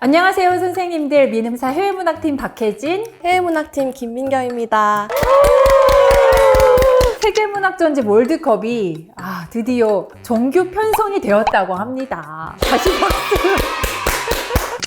안녕하세요 선생님들. 민음사 해외문학팀 박혜진. 해외문학팀 김민경입니다. 세계문학전지 월드컵이 아 드디어 정규 편성이 되었다고 합니다. 다시 박수.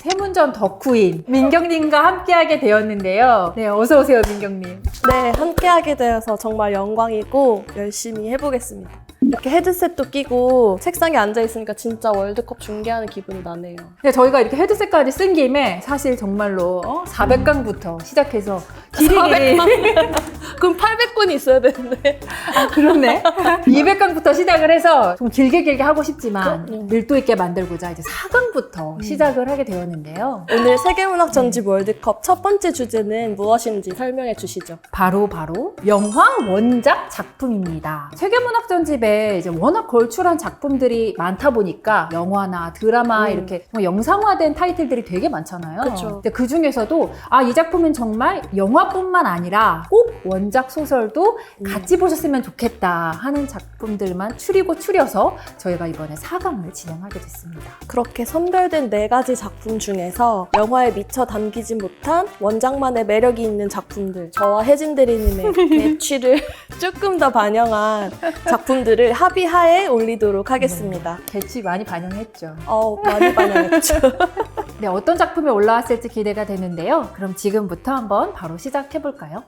세문전 덕후인 민경님과 함께하게 되었는데요. 네 어서 오세요 민경님. 네, 함께하게 되어서 정말 영광이고 열심히 해보겠습니다. 이렇게 헤드셋도 끼고 책상에 앉아있으니까 진짜 월드컵 중계하는 기분이 나네요. 근데 저희가 이렇게 헤드셋까지 쓴 김에 사실 정말로 어? 400강부터 시작해서 길이 길이 그럼 800분이 있어야 되는데. 아, 그렇네. 200강부터 시작을 해서 좀 길게 길게 하고 싶지만 그럼요. 밀도 있게 만들고자 이제 4강부터 시작을 하게 되었는데요. 오늘 세계문학 전집 월드컵 첫 번째 주제는 무엇인지 설명해 주시죠. 바로 바로 영화 원작 작품입니다. 세계문학 전집에 이제 워낙 걸출한 작품들이 많다 보니까 영화나 드라마 음. 이렇게 뭐 영상화된 타이틀들이 되게 많잖아요. 그쵸. 근데 그 중에서도 아 이 작품은 정말 영화 뿐만 아니라 꼭 원작 소설도 음. 같이 보셨으면 좋겠다 하는 작품들만 추리고 추려서 저희가 이번에 4강을 진행하게 됐습니다. 그렇게 선별된 네 가지 작품 중에서 영화에 미처 담기지 못한 원작만의 매력이 있는 작품들, 저와 혜진 대리님의 개취를 조금 더 반영한 작품들을 합의하에 올리도록 하겠습니다. 개취 많이 반영했죠. 어, 많이 반영했죠. 네, 어떤 작품이 올라왔을지 기대가 되는데요. 그럼 지금부터 한번 바로 시작 해볼까요?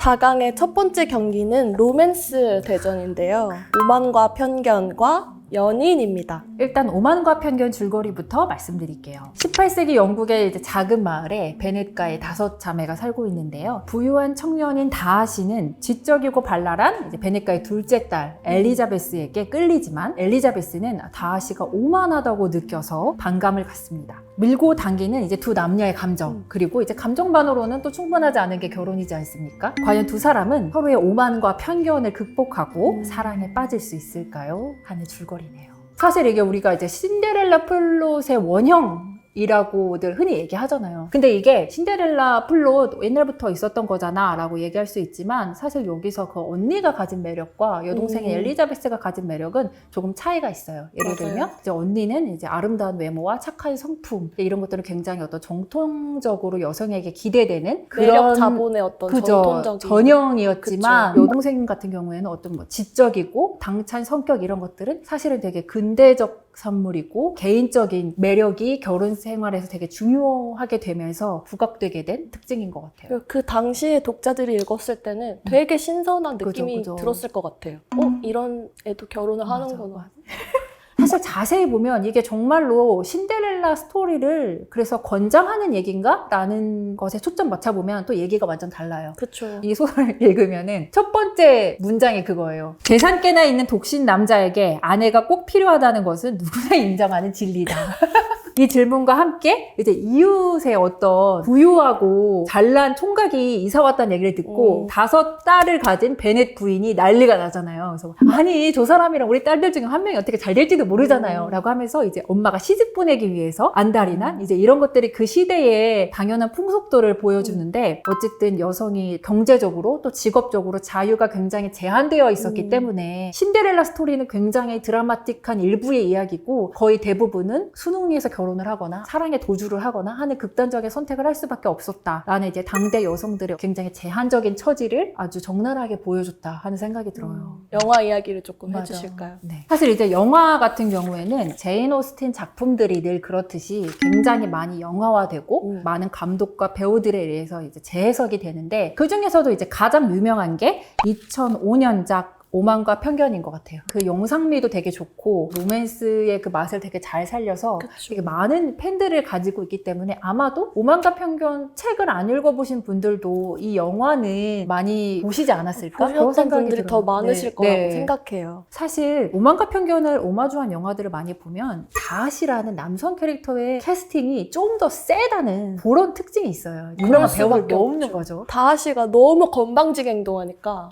4강의 첫 번째 경기는 로맨스 대전인데요. 오만과 편견과 연인입니다. 일단 오만과 편견 줄거리부터 말씀드릴게요. 18세기 영국의 이제 작은 마을에 베넷가의 다섯 자매가 살고 있는데요. 부유한 청년인 다하 씨는 지적이고 발랄한 이제 베넷가의 둘째 딸 엘리자베스에게 끌리지만 엘리자베스는 다하 씨가 오만하다고 느껴서 반감을 갖습니다. 밀고 당기는 이제 두 남녀의 감정 음. 그리고 이제 감정만으로는 또 충분하지 않은 게 결혼이지 않습니까? 과연 두 사람은 서로의 오만과 편견을 극복하고 음. 사랑에 빠질 수 있을까요? 하는 줄거리네요. 사실 이게 우리가 이제 신데렐라 플롯의 원형 이라고들 흔히 얘기하잖아요. 근데 이게 신데렐라 플롯 옛날부터 있었던 거잖아 라고 얘기할 수 있지만 사실 여기서 그 언니가 가진 매력과 여동생의 음. 엘리자베스가 가진 매력은 조금 차이가 있어요. 예를 맞아요. 들면 이제 언니는 이제 아름다운 외모와 착한 성품 이런 것들은 굉장히 어떤 정통적으로 여성에게 기대되는 매력 자본의 어떤 그죠. 전통적인 전형이었지만 그쵸. 여동생 같은 경우에는 어떤 뭐 지적이고 당찬 성격 이런 것들은 사실은 되게 근대적 산물이고 개인적인 매력이 결혼 생활에서 되게 중요하게 되면서 부각되게 된 특징인 것 같아요. 그 당시에 독자들이 읽었을 때는 되게 신선한 음. 그죠, 느낌이 그죠. 들었을 것 같아요. 음. 어? 이런 애도 결혼을 맞아, 하는구나. 사실 자세히 보면 이게 정말로 신데렐라 스토리를 그래서 권장하는 얘기인가? 라는 것에 초점 맞춰보면 또 얘기가 완전 달라요. 그쵸. 이 소설을 읽으면은 첫 번째 문장이 그거예요. 계산깨나 있는 독신 남자에게 아내가 꼭 필요하다는 것은 누구나 인정하는 진리다. 이 질문과 함께 이제 이웃의 어떤 부유하고 잘난 총각이 이사 왔다는 얘기를 듣고 음. 다섯 딸을 가진 베넷 부인이 난리가 나잖아요. 그래서 아니 저 사람이랑 우리 딸들 중에 한 명이 어떻게 잘 될지도 모르잖아요. 음. 라고 하면서 이제 엄마가 시집 보내기 위해서 안달이난 이제 이런 것들이 그 시대의 당연한 풍속도를 보여주는데 어쨌든 여성이 경제적으로 또 직업적으로 자유가 굉장히 제한되어 있었기 음. 때문에 신데렐라 스토리는 굉장히 드라마틱한 일부의 이야기고 거의 대부분은 순응리에서 결혼 을 하거나 사랑에 도주를 하거나 하는 극단적인 선택을 할 수밖에 없었다라는 이제 당대 여성들의 굉장히 제한적인 처지를 아주 적나라하게 보여줬다 하는 생각이 들어요. 음. 영화 이야기를 조금 맞아. 해주실까요? 네. 사실 이제 영화 같은 경우에는 제인 오스틴 작품들이 늘 그렇듯이 굉장히 많이 영화화되고 음. 많은 감독과 배우들에 의해서 이제 재해석이 되는데 그 중에서도 이제 가장 유명한 게 2005년작 오만과 편견인 것 같아요. 그 영상미도 되게 좋고 로맨스의 그 맛을 되게 잘 살려서 그쵸. 되게 많은 팬들을 가지고 있기 때문에 아마도 오만과 편견 책을 안 읽어보신 분들도 이 영화는 많이 보시지 않았을까? 그런 보셨던 생각이 분들이 들어요. 더 많으실 네. 거라고 네. 생각해요. 사실 오만과 편견을 오마주한 영화들을 많이 보면 다하시라는 남성 캐릭터의 캐스팅이 좀 더 세다는 그런 특징이 있어요. 그럴 배우가 수밖에 없는. 거죠. 다하 씨가 너무 건방지게 행동하니까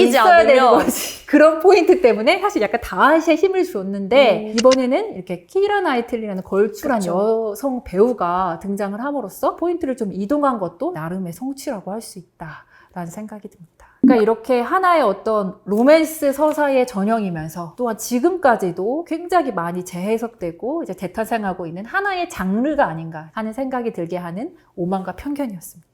있어야 되는 않으면 거지. 그런 포인트 때문에 사실 약간 다하시의 힘을 줬는데 음. 이번에는 이렇게 키라 나이틀리라는 걸출한 그쵸. 여성 배우가 등장을 함으로써 포인트를 좀 이동한 것도 나름의 성취라고 할 수 있다라는 생각이 듭니다. 그러니까 이렇게 하나의 어떤 로맨스 서사의 전형이면서 또한 지금까지도 굉장히 많이 재해석되고 이제 재탄생하고 있는 하나의 장르가 아닌가 하는 생각이 들게 하는 오만과 편견이었습니다.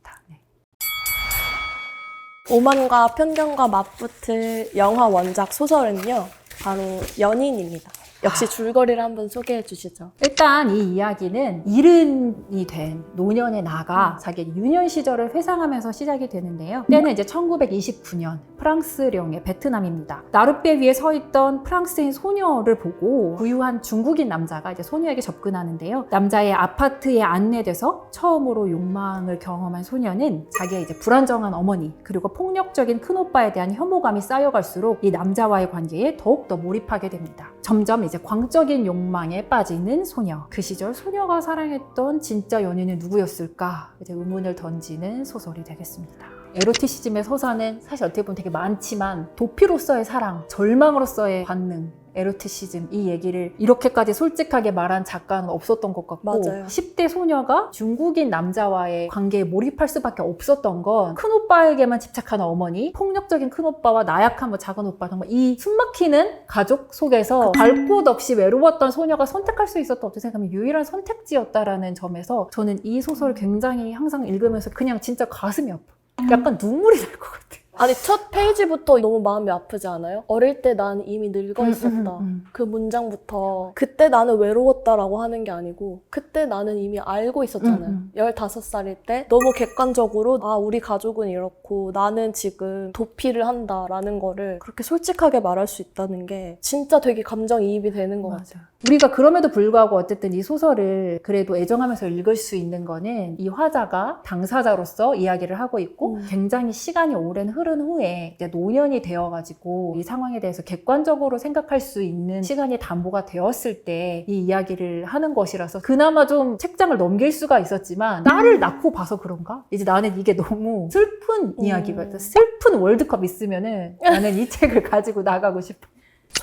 네. 오만과 편견과 맞붙을 영화 원작 소설은요. 바로 연인입니다. 역시 줄거리를 한번 소개해 주시죠. 일단 이 이야기는 이른이 된 노년의 나가 자기 유년 시절을 회상하면서 시작이 되는데요. 때는 이제 1929년 프랑스령의 베트남입니다. 나룻배 위에 서 있던 프랑스인 소녀를 보고 부유한 중국인 남자가 이제 소녀에게 접근하는데요. 남자의 아파트에 안내돼서 처음으로 욕망을 경험한 소녀는 자기의 이제 불안정한 어머니 그리고 폭력적인 큰 오빠에 대한 혐오감이 쌓여갈수록 이 남자와의 관계에 더욱 더 몰입하게 됩니다. 점점 이제 광적인 욕망에 빠지는 소녀. 그 시절 소녀가 사랑했던 진짜 연인은 누구였을까? 이제 의문을 던지는 소설이 되겠습니다. 에로티시즘의 서사는 사실 어떻게 보면 되게 많지만 도피로서의 사랑, 절망으로서의 관능, 에로티시즘 이 얘기를 이렇게까지 솔직하게 말한 작가는 없었던 것 같고 맞아요. 10대 소녀가 중국인 남자와의 관계에 몰입할 수밖에 없었던 건 큰오빠에게만 집착하는 어머니 폭력적인 큰오빠와 나약한 뭐 작은 오빠 정말 이 숨막히는 가족 속에서 갈곳 없이 외로웠던 소녀가 선택할 수 있었던 어떻게 생각하면 유일한 선택지였다라는 점에서 저는 이 소설을 굉장히 항상 읽으면서 그냥 진짜 가슴이 아파. 약간 눈물이 날 것 같아 아니 첫 페이지부터 너무 마음이 아프지 않아요? 어릴 때 난 이미 늙어 있었다. 음, 음, 음. 그 문장부터 그때 나는 외로웠다라고 하는 게 아니고 그때 나는 이미 알고 있었잖아요. 음, 15살일 때 너무 객관적으로 아 우리 가족은 이렇고 나는 지금 도피를 한다라는 거를 그렇게 솔직하게 말할 수 있다는 게 진짜 되게 감정이입이 되는 것 같아요. 우리가 그럼에도 불구하고 어쨌든 이 소설을 그래도 애정하면서 읽을 수 있는 거는 이 화자가 당사자로서 이야기를 하고 있고 음. 굉장히 시간이 오랜 흐른 후에 이제 노년이 되어가지고 이 상황에 대해서 객관적으로 생각할 수 있는 시간이 담보가 되었을 때 이 이야기를 하는 것이라서 그나마 좀 책장을 넘길 수가 있었지만 딸을 낳고 봐서 그런가? 이제 나는 이게 너무 슬픈 이야기가 슬픈 월드컵 있으면은 나는 이 책을 가지고 나가고 싶어.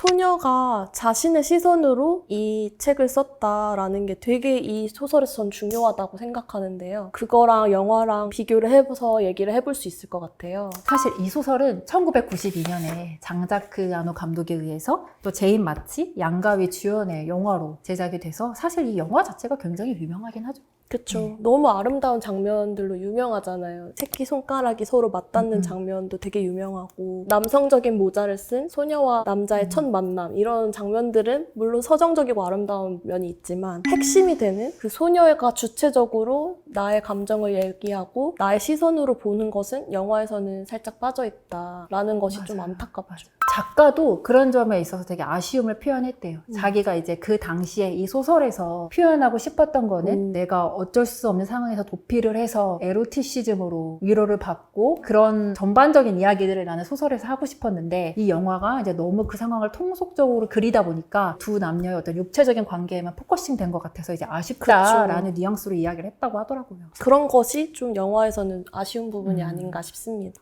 소녀가 자신의 시선으로 이 책을 썼다라는 게 되게 이 소설에서 전 중요하다고 생각하는데요. 그거랑 영화랑 비교를 해서 얘기를 해볼 수 있을 것 같아요. 사실 이 소설은 1992년에 장자크 아노 감독에 의해서 또 제인 마치, 양가위 주연의 영화로 제작이 돼서 사실 이 영화 자체가 굉장히 유명하긴 하죠. 그쵸. 네. 너무 아름다운 장면들로 유명하잖아요. 새끼 손가락이 서로 맞닿는 음, 음. 장면도 되게 유명하고, 남성적인 모자를 쓴 소녀와 남자의 음. 첫 만남, 이런 장면들은 물론 서정적이고 아름다운 면이 있지만, 핵심이 되는 그 소녀가 주체적으로 나의 감정을 얘기하고, 나의 시선으로 보는 것은 영화에서는 살짝 빠져 있다라는 것이 좀 맞아요. 안타깝죠. 작가도 그런 점에 있어서 되게 아쉬움을 표현했대요. 음. 자기가 이제 그 당시에 이 소설에서 표현하고 싶었던 거는 음. 내가 어쩔 수 없는 상황에서 도피를 해서 에로티시즘으로 위로를 받고 그런 전반적인 이야기들을 나는 소설에서 하고 싶었는데 이 영화가 이제 너무 그 상황을 통속적으로 그리다 보니까 두 남녀의 어떤 육체적인 관계에만 포커싱 된 것 같아서 이제 아쉽다라는 뉘앙스로 이야기를 했다고 하더라고요. 그런 것이 좀 영화에서는 아쉬운 부분이 음. 아닌가 싶습니다.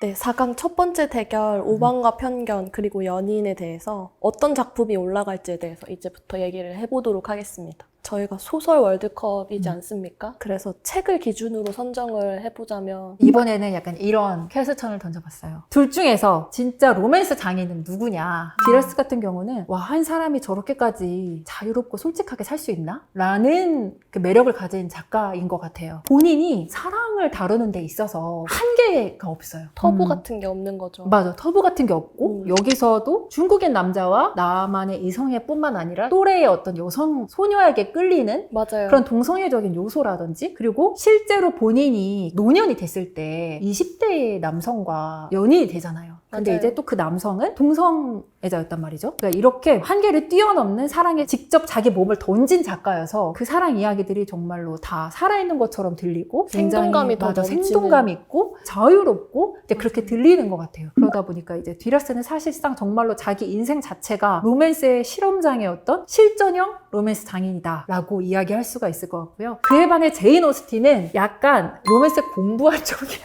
네, 4강 첫 번째 대결 오만과 편견 그리고 연인에 대해서 어떤 작품이 올라갈지에 대해서 이제부터 얘기를 해보도록 하겠습니다. 저희가 소설 월드컵이지 음. 않습니까? 그래서 책을 기준으로 선정을 해보자면 이번에는 약간 이런 퀘스천을 던져봤어요. 둘 중에서 진짜 로맨스 장인은 누구냐? 디라스 같은 경우는 와, 한 사람이 저렇게까지 자유롭고 솔직하게 살 수 있나? 라는 그 매력을 가진 작가인 것 같아요. 본인이 사랑을 다루는 데 있어서 한계가 없어요. 터부 음. 같은 게 없는 거죠. 맞아. 터부 같은 게 없고, 음. 여기서도 중국인 남자와 나만의 이성애 뿐만 아니라 또래의 어떤 여성 소녀에게 끌 리는 맞아요. 그런 동성애적인 요소라든지 그리고 실제로 본인이 노년이 됐을 때 20대의 남성과 연인이 되잖아요. 근데 맞아요. 이제 또 그 남성은 동성애자였단 말이죠. 그러니까 이렇게 한계를 뛰어넘는 사랑에 직접 자기 몸을 던진 작가여서 그 사랑 이야기들이 정말로 다 살아있는 것처럼 들리고 생동감이 더 맞아. 생동감 있고 자유롭고 이제 그렇게 들리는 것 같아요. 그러다 보니까 이제 디라스는 사실상 정말로 자기 인생 자체가 로맨스의 실험장이었던 실전형 로맨스 장인이다라고 이야기할 수가 있을 것 같고요. 그에 반해 제인 오스틴은 약간 로맨스 공부할 쪽이야.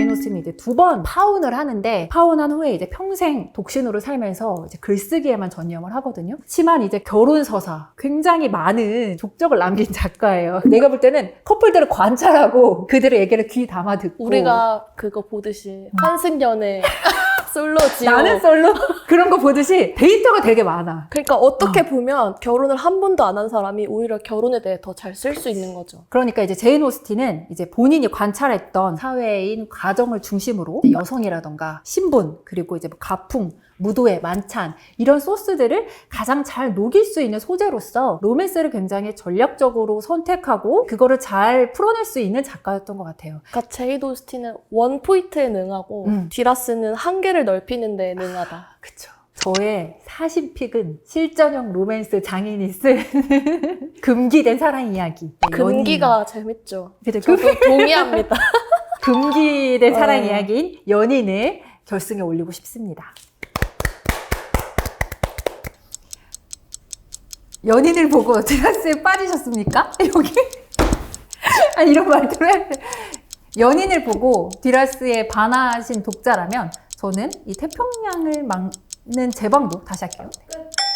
오스틴이 이제 두 번 파혼을 하는데 파혼한 후에 이제 평생 독신으로 살면서 이제 글쓰기에만 전념을 하거든요. 하지만 이제 결혼 서사 굉장히 많은 족적을 남긴 작가예요. 내가 볼 때는 커플들을 관찰하고 그들의 얘기를 귀 담아 듣고 우리가 그거 보듯이 환승연애 솔로 지오 나는 솔로 그런 거 보듯이 데이터가 되게 많아. 그러니까 어떻게 보면 결혼을 한 번도 안 한 사람이 오히려 결혼에 대해 더 잘 쓸 수 있는 거죠. 그러니까 이제 제인 오스틴은 이제 본인이 관찰했던 사회인 가정을 중심으로 이제 여성이라던가 신분 그리고 이제 뭐 가풍 무도회, 만찬 이런 소스들을 가장 잘 녹일 수 있는 소재로서 로맨스를 굉장히 전략적으로 선택하고 그거를 잘 풀어낼 수 있는 작가였던 것 같아요. 그러니까 제이드 오스틴은 원 포인트에 능하고 음. 디라스는 한계를 넓히는 데 능하다. 그쵸. 저의 사신픽은 실전형 로맨스 장인이 쓴 금기된 사랑 이야기. 네, 금기가 재밌죠. 연인. 그죠? 저도 동의합니다. 금기된 사랑 어. 이야기인 연인을 결승에 올리고 싶습니다. 연인을 보고 드라스에 빠지셨습니까? 여기? 아니, 이런 말들을 해야 돼. 연인을 보고 디라스에 반하신 독자라면 저는 이 태평양을 막는 제방도 다시 할게요.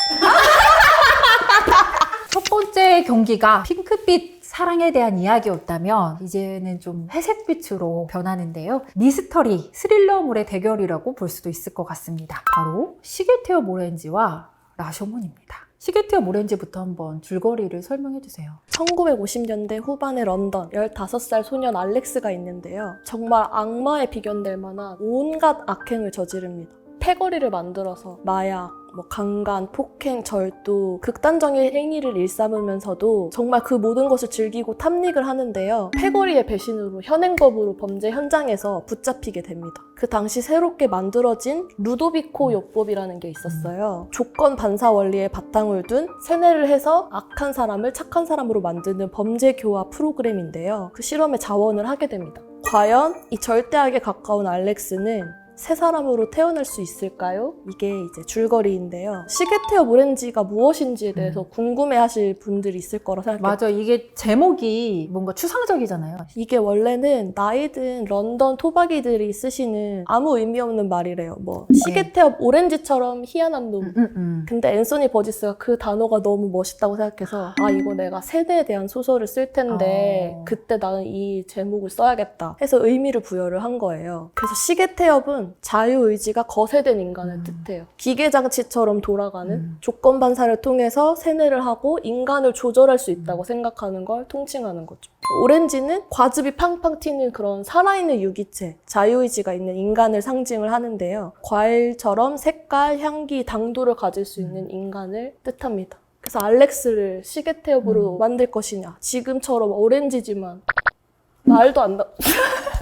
첫 번째 경기가 핑크빛 사랑에 대한 이야기였다면 이제는 좀 회색빛으로 변하는데요. 미스터리, 스릴러물의 대결이라고 볼 수도 있을 것 같습니다. 바로 시계테어 모렌지와 라쇼몬입니다. 시계테어 모렌지부터 한번 줄거리를 설명해 주세요. 1950년대 후반의 런던 15살 소년 알렉스가 있는데요. 정말 악마에 비견될 만한 온갖 악행을 저지릅니다. 패거리를 만들어서 마약, 뭐 강간, 폭행, 절도, 극단적인 행위를 일삼으면서도 정말 그 모든 것을 즐기고 탐닉을 하는데요. 패거리의 배신으로 현행법으로 범죄 현장에서 붙잡히게 됩니다. 그 당시 새롭게 만들어진 루도비코 요법이라는 게 있었어요. 조건 반사 원리에 바탕을 둔 세뇌를 해서 악한 사람을 착한 사람으로 만드는 범죄 교화 프로그램인데요. 그 실험에 자원을 하게 됩니다. 과연 이 절대악에 가까운 알렉스는 새 사람으로 태어날 수 있을까요? 이게 이제 줄거리인데요. 시계테어 모렌지가 무엇인지에 대해서 궁금해하실 분들이 있을 거라 생각해요. 맞아, 이게 제목이 뭔가 추상적이잖아요. 이게 원래는 나이든 런던 토박이들이 쓰시는 아무 의미 없는 말이래요. 뭐 시계테어 오렌지처럼 희한한 놈. 음, 음, 음. 근데 앤소니 버지스가 그 단어가 너무 멋있다고 생각해서 아 이거 내가 세대에 대한 소설을 쓸 텐데 어. 그때 나는 이 제목을 써야겠다 해서 의미를 부여를 한 거예요. 그래서 시계태엽은 자유의지가 거세된 인간을 음. 뜻해요. 기계장치처럼 돌아가는 음. 조건 반사를 통해서 세뇌를 하고 인간을 조절할 수 있다고 생각하는 걸 통칭하는 거죠. 오렌지는 과즙이 팡팡 튀는 그런 살아있는 유기체, 자유의지가 있는 인간을 상징을 하는데요. 과일처럼 색깔, 향기, 당도를 가질 수 있는 인간을 뜻합니다. 그래서 알렉스를 시계 태엽으로 음. 만들 것이냐. 지금처럼 오렌지지만 말도 안 나.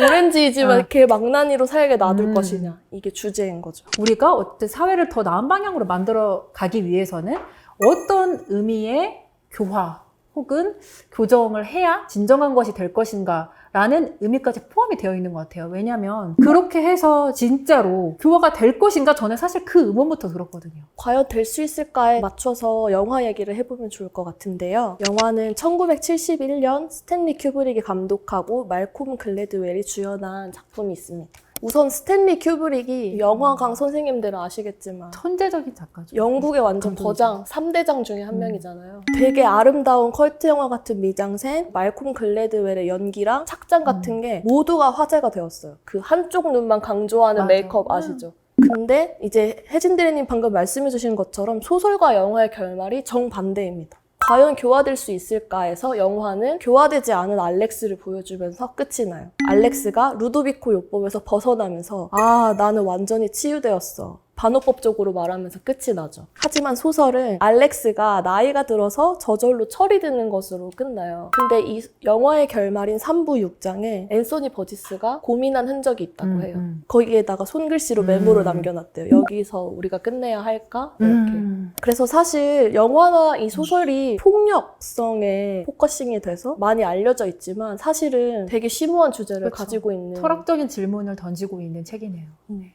오렌지이지만 어. 걔 망나니로 살게 놔둘 음. 것이냐. 이게 주제인 거죠. 우리가 어떤 사회를 더 나은 방향으로 만들어 가기 위해서는 어떤 의미의 교화 혹은 교정을 해야 진정한 것이 될 것인가 라는 의미까지 포함이 되어 있는 것 같아요. 왜냐하면 그렇게 해서 진짜로 교화가 될 것인가 저는 사실 그 의문부터 들었거든요. 과연 될 수 있을까에 맞춰서 영화 얘기를 해보면 좋을 것 같은데요. 영화는 1971년 스탠리 큐브릭이 감독하고 말콤 글래드웰이 주연한 작품이 있습니다. 우선 스탠리 큐브릭이 영화강 선생님들은 아시겠지만 천재적인 작가죠. 영국의 완전 감독이죠. 거장 3대장 중에 한 음. 명이잖아요. 되게 아름다운 컬트 영화 같은 미장센, 말콤 글래드웰의 연기랑 착장 같은 게 모두가 화제가 되었어요. 그 한쪽 눈만 강조하는 맞아. 메이크업 아시죠? 근데 이제 혜진 대리님 방금 말씀해 주신 것처럼 소설과 영화의 결말이 정반대입니다. 과연 교화될 수 있을까 해서 영화는 교화되지 않은 알렉스를 보여주면서 끝이 나요. 알렉스가 루도비코 요법에서 벗어나면서 아 나는 완전히 치유되었어. 반어법적으로 말하면서 끝이 나죠. 하지만 소설은 알렉스가 나이가 들어서 저절로 처리되는 것으로 끝나요. 근데 이 영화의 결말인 3부 6장에 앤소니 버지스가 고민한 흔적이 있다고 음, 해요. 음. 거기에다가 손글씨로 메모를 음. 남겨놨대요. 여기서 우리가 끝내야 할까? 이렇게. 음. 그래서 사실 영화나 이 소설이 폭력성에 포커싱이 돼서 많이 알려져 있지만 사실은 되게 심오한 주제를 그쵸. 가지고 있는 철학적인 질문을 던지고 있는 책이네요. 네.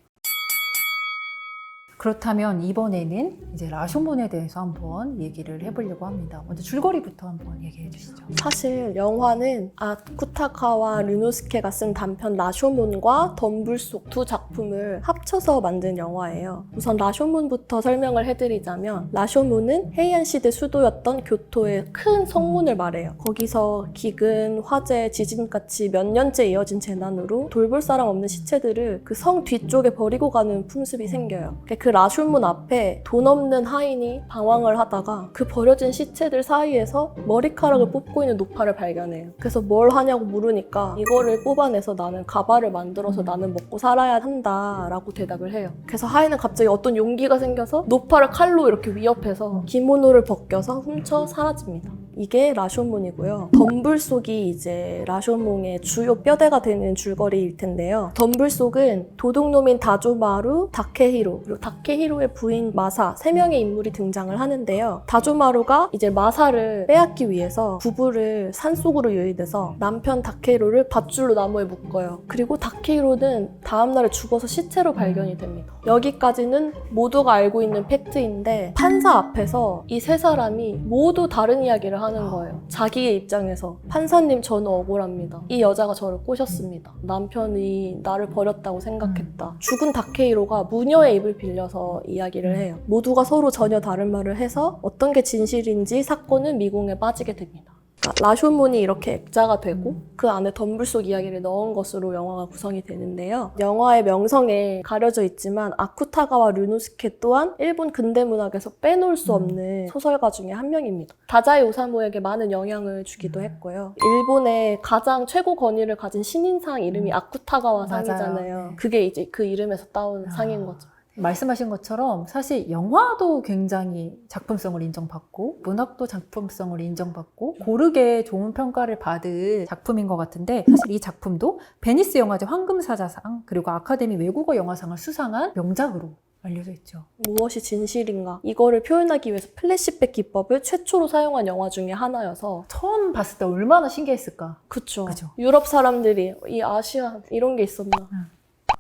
그렇다면 이번에는 이제 라쇼몬에 대해서 한번 얘기를 해보려고 합니다. 먼저 줄거리부터 한번 얘기해 주시죠. 사실 영화는 아쿠타카와 르노스케가 쓴 단편 라쇼몬과 덤불 속 두 작품을 합쳐서 만든 영화예요. 우선 라쇼몬부터 설명을 해드리자면 라쇼몬은 헤이안 시대 수도였던 교토의 큰 성문을 말해요. 거기서 기근, 화재, 지진같이 몇 년째 이어진 재난으로 돌볼 사람 없는 시체들을 그 성 뒤쪽에 버리고 가는 풍습이 생겨요. 그 라쇼몬 앞에 돈 없는 하인이 방황을 하다가 그 버려진 시체들 사이에서 머리카락을 뽑고 있는 노파를 발견해요. 그래서 뭘 하냐고 물으니까 이거를 뽑아내서 나는 가발을 만들어서 나는 먹고 살아야 한다 라고 대답을 해요. 그래서 하인은 갑자기 어떤 용기가 생겨서 노파를 칼로 이렇게 위협해서 기모노를 벗겨서 훔쳐 사라집니다. 이게 라쇼몬이고요. 덤불속이 이제 라쇼몬의 주요 뼈대가 되는 줄거리일 텐데요. 덤불속은 도둑놈인 다조마루, 다케히로, 그리고 다케히로의 부인 마사 세 명의 인물이 등장을 하는데요. 다조마루가 이제 마사를 빼앗기 위해서 부부를 산속으로 유인해서 남편 다케히로를 밧줄로 나무에 묶어요. 그리고 다케히로는 다음 날에 죽어서 시체로 발견이 됩니다. 여기까지는 모두가 알고 있는 팩트인데 판사 앞에서 이 세 사람이 모두 다른 이야기를 하는 거예요. 자기의 입장에서 판사님 저는 억울합니다. 이 여자가 저를 꼬셨습니다. 남편이 나를 버렸다고 생각했다. 죽은 다케이로가 무녀의 입을 빌려서 이야기를 해요. 모두가 서로 전혀 다른 말을 해서 어떤 게 진실인지 사건은 미궁에 빠지게 됩니다. 그러니까 라쇼몬이 이렇게 액자가 되고 그 안에 덤불 속 이야기를 넣은 것으로 영화가 구성이 되는데요. 영화의 명성에 가려져 있지만 아쿠타가와 르노스케 또한 일본 근대 문학에서 빼놓을 수 없는 소설가 중에 한 명입니다. 다자이 오사무에게 많은 영향을 주기도 했고요. 일본의 가장 최고 권위를 가진 신인상 이름이 아쿠타가와 맞아요. 상이잖아요. 네. 그게 이제 그 이름에서 따온 아. 상인 거죠. 말씀하신 것처럼 사실 영화도 굉장히 작품성을 인정받고 문학도 작품성을 인정받고 고르게 좋은 평가를 받은 작품인 것 같은데 사실 이 작품도 베니스 영화제 황금사자상 그리고 아카데미 외국어 영화상을 수상한 명작으로 알려져 있죠. 무엇이 진실인가 이거를 표현하기 위해서 플래시백 기법을 최초로 사용한 영화 중에 하나여서 처음 봤을 때 얼마나 신기했을까. 그쵸. 그죠. 유럽 사람들이 이 아시아 이런 게 있었나. 응.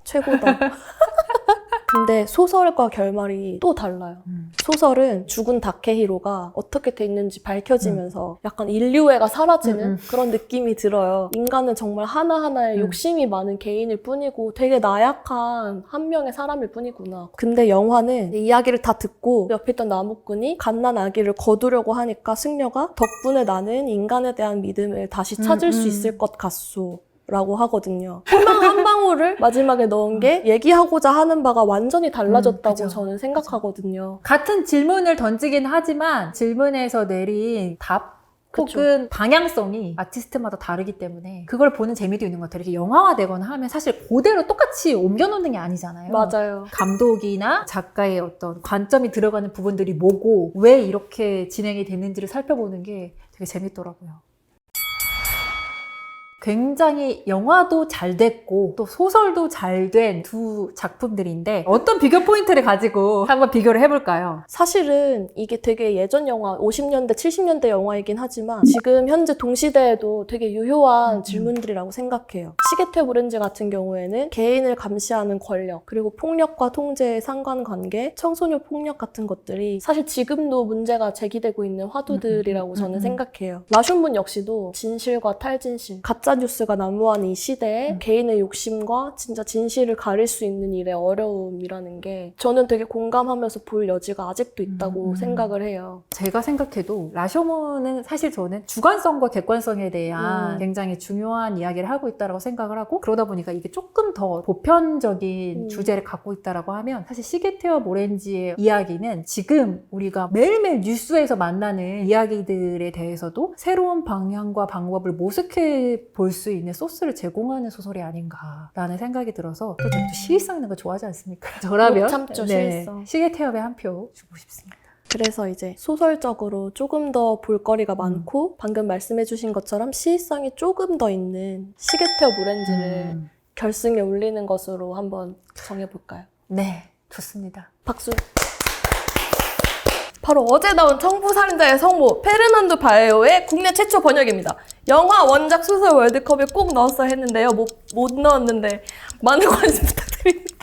최고다. 근데 소설과 결말이 또 달라요. 음. 소설은 죽은 다케히로가 어떻게 돼 있는지 밝혀지면서 약간 인류애가 사라지는 음, 음. 그런 느낌이 들어요. 인간은 정말 하나하나에 음. 욕심이 많은 개인일 뿐이고 되게 나약한 한 명의 사람일 뿐이구나. 근데 영화는 이 이야기를 다 듣고 옆에 있던 나무꾼이 갓난 아기를 거두려고 하니까 승려가 덕분에 나는 인간에 대한 믿음을 다시 찾을 음, 수 음. 있을 것 같소. 라고 하거든요. 희망 한 방울을 마지막에 넣은 게 얘기하고자 하는 바가 완전히 달라졌다고 음, 그죠. 저는 생각하거든요. 같은 질문을 던지긴 하지만 질문에서 내린 답 그쵸. 혹은 방향성이 아티스트마다 다르기 때문에 그걸 보는 재미도 있는 것 같아요. 이렇게 영화화되거나 하면 사실 그대로 똑같이 옮겨놓는 게 아니잖아요. 맞아요. 감독이나 작가의 어떤 관점이 들어가는 부분들이 뭐고 왜 이렇게 진행이 됐는지를 살펴보는 게 되게 재밌더라고요. 굉장히 영화도 잘 됐고 또 소설도 잘 된 두 작품들인데 어떤 비교 포인트를 가지고 한번 비교를 해볼까요? 사실은 이게 되게 예전 영화, 50년대, 70년대 영화이긴 하지만 지금 현재 동시대에도 되게 유효한 음. 질문들이라고 생각해요. 시계테 오렌지 같은 경우에는 개인을 감시하는 권력, 그리고 폭력과 통제의 상관관계, 청소년 폭력 같은 것들이 사실 지금도 문제가 제기되고 있는 화두들이라고 음, 음, 저는 음. 생각해요. 라숀문 역시도 진실과 탈진실, 가짜 뉴스가 난무하는 이 시대에 음. 개인의 욕심과 진짜 진실을 가릴 수 있는 일의 어려움이라는 게 저는 되게 공감하면서 볼 여지가 아직도 있다고 음. 생각을 해요. 제가 생각해도 라쇼몬은 사실 저는 주관성과 객관성에 대한 음. 굉장히 중요한 이야기를 하고 있다고 생각을 하고 그러다 보니까 이게 조금 더 보편적인 음. 주제를 갖고 있다라고 하면 사실 시계테어 모렌지의 이야기는 지금 우리가 매일매일 뉴스에서 만나는 이야기들에 대해서도 새로운 방향과 방법을 모색해 볼 수 있는 소스를 제공하는 소설이 아닌가라는 생각이 들어서 또 제가 또 시의성 있는 거 좋아하지 않습니까? 저라면 못 참죠, 시의성. 시계테어에 한 표 주고 싶습니다. 그래서 이제 소설적으로 조금 더 볼거리가 음. 많고 방금 말씀해주신 것처럼 시의성이 조금 더 있는 시계테어 모렌지를 음. 결승에 올리는 것으로 한번 정해볼까요? 네, 좋습니다. 박수. 바로 어제 나온 청부살인자의 성모 페르난도 바에오의 국내 최초 번역입니다. 영화 원작 소설 월드컵에 꼭 넣었어야 했는데요. 못, 못 넣었는데 많은 관심 부탁드립니다.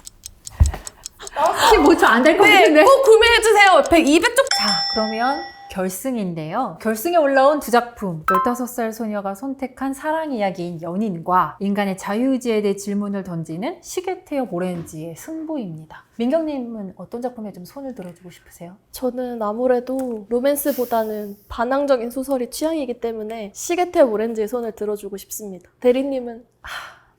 15초 안될것 같은데. 네, 꼭 구매해주세요. 100, 200쪽. 자, 그러면 결승인데요. 결승에 올라온 두 작품. 15살 소녀가 선택한 사랑 이야기인 연인과 인간의 자유의지에 대해 질문을 던지는 시계태엽 오렌지의 승부입니다. 민경님은 어떤 작품에 좀 손을 들어주고 싶으세요? 저는 아무래도 로맨스보다는 반항적인 소설이 취향이기 때문에 시계탭 오렌지의 손을 들어주고 싶습니다. 대리님은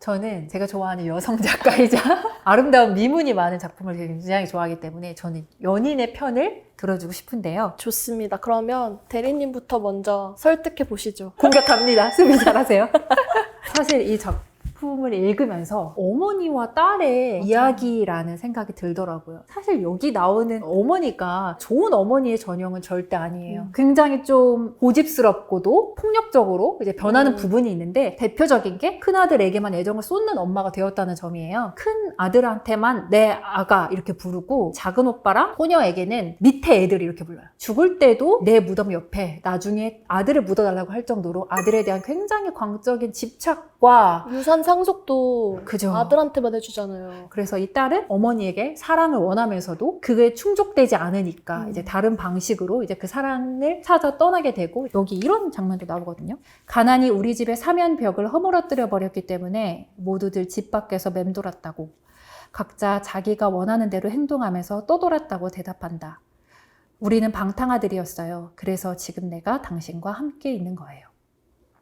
저는 제가 좋아하는 여성 작가이자 아름다운 미문이 많은 작품을 굉장히 좋아하기 때문에 저는 연인의 편을 들어주고 싶은데요. 좋습니다. 그러면 대리님부터 먼저 설득해 보시죠. 공격합니다. 수비 잘하세요. 사실 이 작 품을 읽으면서 어머니와 딸의 맞아요. 이야기라는 생각이 들더라고요. 사실 여기 나오는 어머니가 좋은 어머니의 전형은 절대 아니에요. 음. 굉장히 좀 고집스럽고도 폭력적으로 이제 변하는 음. 부분이 있는데 대표적인 게 큰아들에게만 애정을 쏟는 엄마가 되었다는 점이에요. 큰 아들한테만 내 아가 이렇게 부르고 작은 오빠랑 소녀에게는 밑에 애들 이렇게 불러요. 죽을 때도 내 무덤 옆에 나중에 아들을 묻어달라고 할 정도로 아들에 대한 굉장히 광적인 집착과 유산 상속도 그죠. 아들한테만 해주잖아요. 그래서 이 딸은 어머니에게 사랑을 원하면서도 그게 충족되지 않으니까 음. 이제 다른 방식으로 이제 그 사랑을 찾아 떠나게 되고 여기 이런 장면도 나오거든요. 가난이 우리 집의 사면벽을 허물어뜨려 버렸기 때문에 모두들 집 밖에서 맴돌았다고 각자 자기가 원하는 대로 행동하면서 떠돌았다고 대답한다. 우리는 방탕아들이었어요. 그래서 지금 내가 당신과 함께 있는 거예요.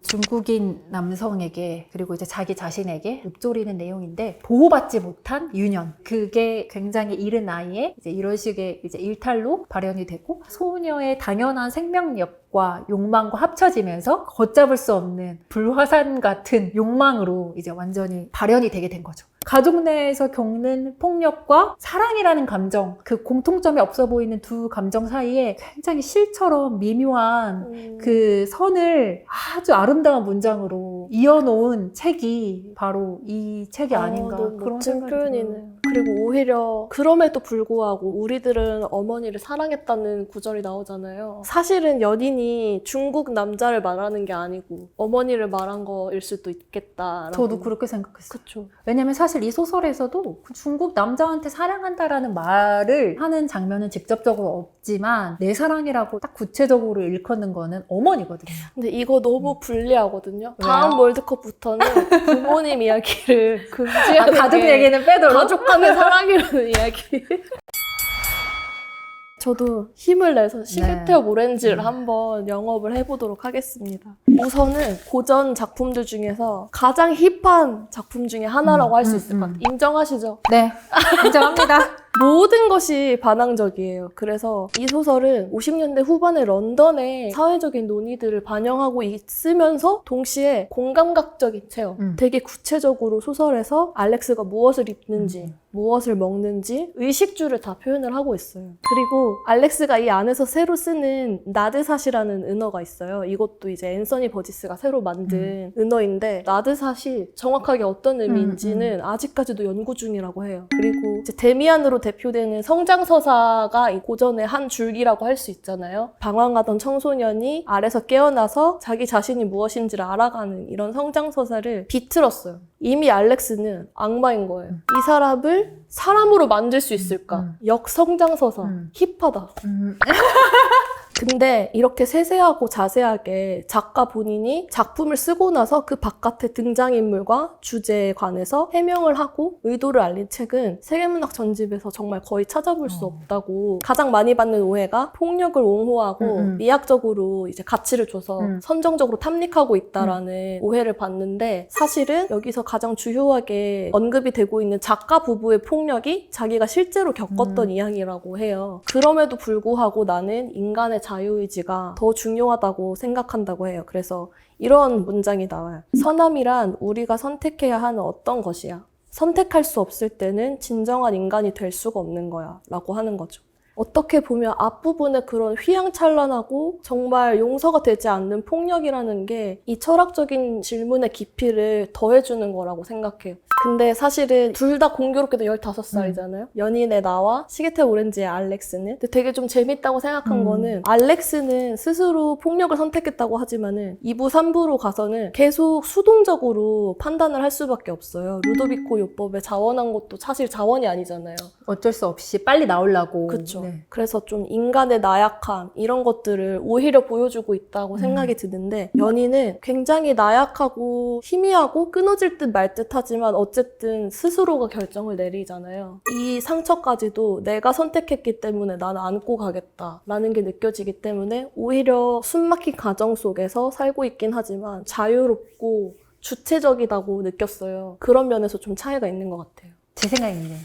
중국인 남성에게 그리고 이제 자기 자신에게 읊조리는 내용인데 보호받지 못한 유년 그게 굉장히 이른 나이에 이제 이런 식의 이제 일탈로 발현이 되고 소녀의 당연한 생명력과 욕망과 합쳐지면서 걷잡을 수 없는 불화산 같은 욕망으로 이제 완전히 발현이 되게 된 거죠. 가족 내에서 겪는 폭력과 사랑이라는 감정, 그 공통점이 없어 보이는 두 감정 사이에 굉장히 실처럼 미묘한 음, 그 선을 아주 아름다운 문장으로 이어놓은 책이 바로 이 책이 아, 아닌가 그런 멋진 생각이 표현이네요. 그리고 오히려 그럼에도 불구하고 우리들은 어머니를 사랑했다는 구절이 나오잖아요. 사실은 연인이 중국 남자를 말하는 게 아니고 어머니를 말한 거일 수도 있겠다. 저도 그렇게 생각했어요. 그쵸. 왜냐면 사실 이 소설에서도 그 중국 남자한테 사랑한다라는 말을 하는 장면은 직접적으로 없지만 내 사랑이라고 딱 구체적으로 일컫는 거는 어머니거든요. 근데 이거 너무 불리하거든요. 음. 왜요? 다음 월드컵부터는 부모님 이야기를 아, 금지하는 가족 게 얘기는 빼도록 가족 간의 사랑이라는 이야기. 저도 힘을 내서 시계태엽 오렌지를 음. 한번 영업을 해보도록 하겠습니다. 우선은 고전 작품들 중에서 가장 힙한 작품 중에 하나라고 음, 할수 음, 있을 것 음. 같아요. 인정하시죠? 네 인정합니다. 모든 것이 반항적이에요. 그래서 이 소설은 50년대 후반의 런던의 사회적인 논의들을 반영하고 있으면서 동시에 공감각적인 체험. 음. 되게 구체적으로 소설에서 알렉스가 무엇을 입는지, 음. 무엇을 먹는지 의식주를 다 표현을 하고 있어요. 그리고 알렉스가 이 안에서 새로 쓰는 나드사시라는 은어가 있어요. 이것도 이제 앤서니 버지스가 새로 만든 은어인데 나드사시 정확하게 어떤 의미인지는 아직까지도 연구 중이라고 해요. 그리고 이제 데미안으로 대표되는 성장서사가 이 고전의 한 줄기라고 할 수 있잖아요. 방황하던 청소년이 아래서 깨어나서 자기 자신이 무엇인지를 알아가는 이런 성장서사를 비틀었어요. 이미 알렉스는 악마인 거예요. 이 사람을 사람으로 만들 수 있을까? 음. 역성장서사. 음. 힙하다. 음, 근데 이렇게 세세하고 자세하게 작가 본인이 작품을 쓰고 나서 그 바깥의 등장인물과 주제에 관해서 해명을 하고 의도를 알린 책은 세계문학 전집에서 정말 거의 찾아볼 수 어. 없다고 가장 많이 받는 오해가 폭력을 옹호하고 음, 음. 미학적으로 이제 가치를 줘서 음. 선정적으로 탐닉하고 있다라는 오해를 받는데 사실은 여기서 가장 주요하게 언급이 되고 있는 작가 부부의 폭력이 자기가 실제로 겪었던 음. 이야기라고 해요. 그럼에도 불구하고 나는 인간의 자유의지가 더 중요하다고 생각한다고 해요. 그래서 이런 문장이 나와요. 선함이란 우리가 선택해야 하는 어떤 것이야. 선택할 수 없을 때는 진정한 인간이 될 수가 없는 거야. 라고 하는 거죠. 어떻게 보면 앞부분에 그런 휘황찬란하고 정말 용서가 되지 않는 폭력이라는 게 이 철학적인 질문의 깊이를 더해주는 거라고 생각해요. 근데 사실은 둘 다 공교롭게도 15살이잖아요. 연인의 나와 시계태 오렌지의 알렉스는. 근데 되게 좀 재밌다고 생각한 음. 거는 알렉스는 스스로 폭력을 선택했다고 하지만은 2부, 3부로 가서는 계속 수동적으로 판단을 할 수밖에 없어요. 루도비코 요법에 자원한 것도 사실 자원이 아니잖아요. 어쩔 수 없이 빨리 나오려고. 그쵸. 네. 그래서 좀 인간의 나약함, 이런 것들을 오히려 보여주고 있다고 음. 생각이 드는데, 연인은 굉장히 나약하고 희미하고 끊어질 듯 말 듯 하지만 어쨌든 스스로가 결정을 내리잖아요. 이 상처까지도 내가 선택했기 때문에 나는 안고 가겠다. 라는 게 느껴지기 때문에 오히려 숨막힌 가정 속에서 살고 있긴 하지만 자유롭고 주체적이다고 느꼈어요. 그런 면에서 좀 차이가 있는 것 같아요. 제 생각인데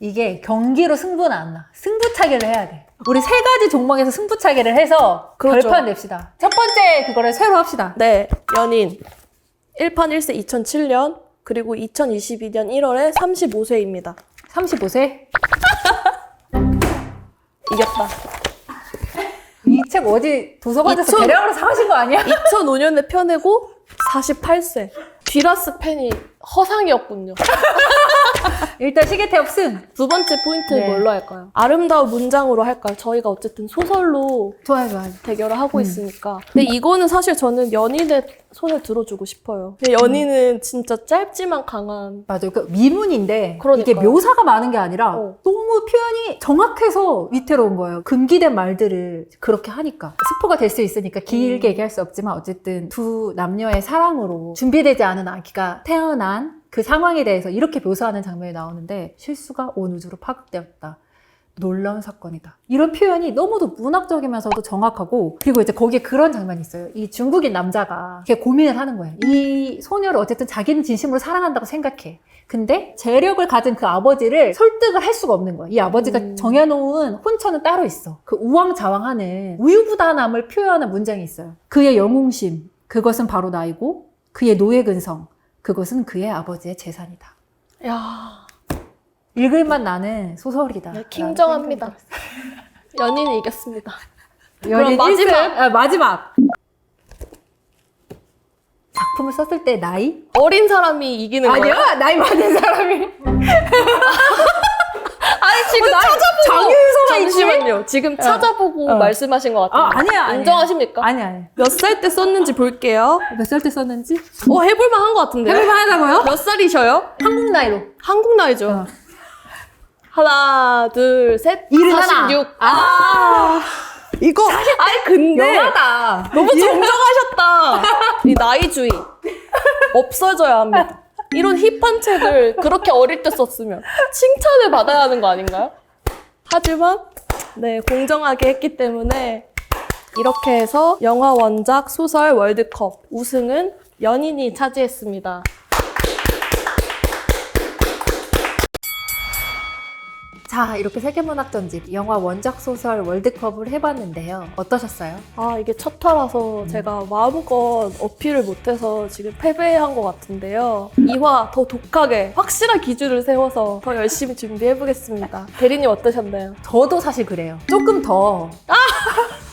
이게 경기로 승부는 안 나. 승부차기를 해야 돼. 우리 세 가지 종목에서 승부차기를 해서 그렇죠. 결판 냅시다. 첫 번째 그거를 새로 합시다. 네, 연인. 1판 1세 2007년, 그리고 2022년 1월에 35세입니다. 35세? 이겼다. 이 책 어디 도서관에서 이천- 대량으로 사가신 거 아니야? 2005년에 펴내고 48세. 듀라스 팬이 허상이었군요. 일단 시계태엽 승. 두 번째 포인트 네. 뭘로 할까요? 아름다운 문장으로 할까요? 저희가 어쨌든 소설로 좋아요, 좋아요. 대결을 하고 음. 있으니까. 근데 이거는 사실 저는 연인의 손을 들어주고 싶어요. 근데 연인은 진짜 짧지만 강한. 맞아요. 그 미문인데 그러니까요. 이게 묘사가 많은 게 아니라 어. 너무 표현이 정확해서 위태로운 거예요. 금기된 말들을 그렇게 하니까 스포가 될 수 있으니까 길게 음. 얘기할 수 없지만 어쨌든 두 남녀의 사랑으로 준비되지 않은 아기가 태어난 그 상황에 대해서 이렇게 묘사하는 장면이 나오는데 실수가 온 우주로 파급되었다. 놀라운 사건이다. 이런 표현이 너무도 문학적이면서도 정확하고 그리고 이제 거기에 그런 장면이 있어요. 이 중국인 남자가 이렇게 고민을 하는 거예요. 이 소녀를 어쨌든 자기는 진심으로 사랑한다고 생각해. 근데 재력을 가진 그 아버지를 설득을 할 수가 없는 거야. 이 아버지가 음. 정해놓은 혼처는 따로 있어. 그 우왕좌왕하는 우유부단함을 표현한 문장이 있어요. 그의 영웅심, 그것은 바로 나이고 그의 노예근성, 그것은 그의 아버지의 재산이다. 야 읽을만 나는 소설이다. 네, 킹정합니다. 연인이 이겼습니다. 연인 그럼 마지막. 아, 마지막. 작품을 썼을 때 나이? 어린 사람이 이기는 거예요? 아니야, 나이 많은 사람이. 지금 찾아보고 장윤서가 있지? 잠시만요. 지금 찾아보고 어. 말씀하신 것 같아요. 아, 아니야, 아니야. 인정하십니까? 아니 아니. 몇 살 때 썼는지 볼게요. 몇 살 때 썼는지? 어 해볼만 한 것 같은데요? 해볼만 하다고요? 몇 살이셔요? 한국 나이로. 한국 나이죠. 어. 하나, 둘, 셋. 일은 46. 하나. 아, 이거. 아니 근데 영하다. 너무 정정하셨다. 이 나이주의 없어져야 합니다. 이런 힙한 책을 그렇게 어릴 때 썼으면 칭찬을 받아야 하는 거 아닌가요? 하지만 네 공정하게 했기 때문에 이렇게 해서 영화 원작 소설 월드컵 우승은 연인이 차지했습니다. 자, 이렇게 세계문학 전집 영화 원작 소설 월드컵을 해봤는데요. 어떠셨어요? 아 이게 첫 화라서 제가 마음껏 어필을 못해서 지금 패배한 것 같은데요. 2화 더 독하게 확실한 기준을 세워서 더 열심히 준비해보겠습니다. 대리님 어떠셨나요? 저도 사실 그래요. 조금 더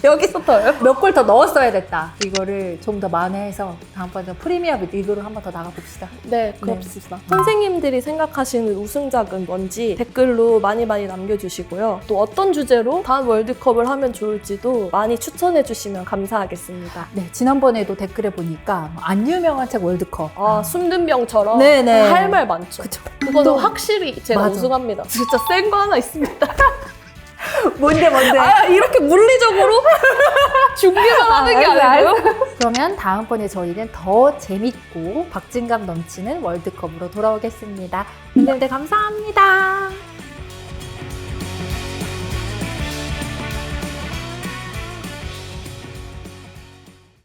여기서 더요? 몇 골 더 넣었어야 됐다. 이거를 좀 더 만회해서 다음번에 프리미어 리그로 한번 더 나가봅시다. 네, 그렇습니다. 선생님들이 생각하시는 우승작은 뭔지 댓글로 많이 많이 남겨주시고요. 또 어떤 주제로 다음 월드컵을 하면 좋을지도 많이 추천해주시면 감사하겠습니다. 네, 지난번에도 댓글에 보니까 안 유명한 책 월드컵. 아, 숨든 병처럼 네네. 할 말 많죠. 그쵸. 그거는 또- 확실히 제가 맞아. 우승합니다. 진짜 센 거 하나 있습니다. 뭔데, 뭔데? 아, 이렇게 물리적으로 준비만 하는 게 아니고요. 그러면 다음번에 저희는 더 재밌고 박진감 넘치는 월드컵으로 돌아오겠습니다. 선생님들 감사합니다.